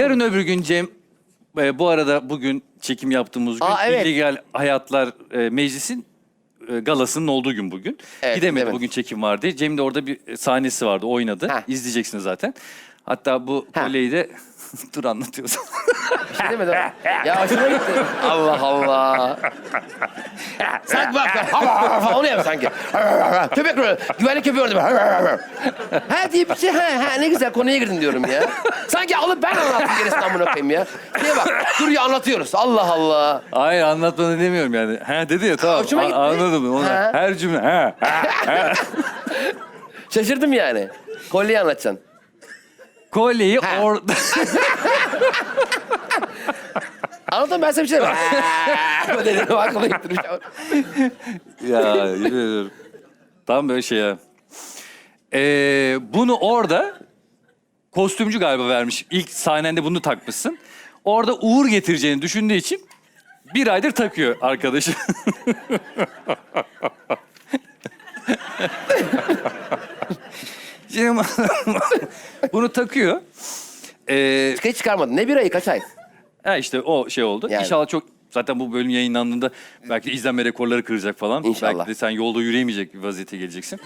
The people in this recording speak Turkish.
Yarın öbür gün Cem, e, bu arada bugün çekim yaptığımız gün Aa, evet. İllegal Hayatlar e, Meclisi'nin e, galasının olduğu gün bugün. Evet, Gidemedi gidemedim. bugün çekim vardı. Cem de orada bir sahnesi vardı, oynadı. Ha. İzleyeceksiniz zaten. Hatta bu Ha. kolyeyi de dur anlatıyoruz. Bir şey demedim. ya hoşuma gitti. Allah Allah. sanki bak falan onu yap sanki. köpek böyle. Güvenlik köpeği orada. ha diye bir şey. Ha, ha ne güzel konuya girdin diyorum ya. Sanki alıp ben anlattım gerisini amına koyayım ya. Niye bak dur ya anlatıyoruz. Allah Allah. Hayır anlatmanı demiyorum yani. Ha dedi ya tamam hoşuma gitti. anladım onu. Ha. Her cümle ha. ha. Şaşırdım yani. Kolyeyi anlatacaksın. Kolyeyi Ha. orada... Anlatın ben sana bir şey demem. Ha, dedim aklıma getirmiş. ya yemin ediyorum. Tam böyle şey ya. Ee, bunu orada kostümcü galiba vermiş. İlk sahnende bunu takmışsın. Orada uğur getireceğini düşündüğü için bir aydır takıyor arkadaşı. Şimdi bunu takıyor. Ee, Hiç çıkarmadın. Ne bir ayı kaç ay? Ha işte o şey oldu. Yani. İnşallah çok zaten bu bölüm yayınlandığında belki de izlenme rekorları kıracak falan. İnşallah. Belki de sen yolda yürüyemeyecek bir vaziyete geleceksin.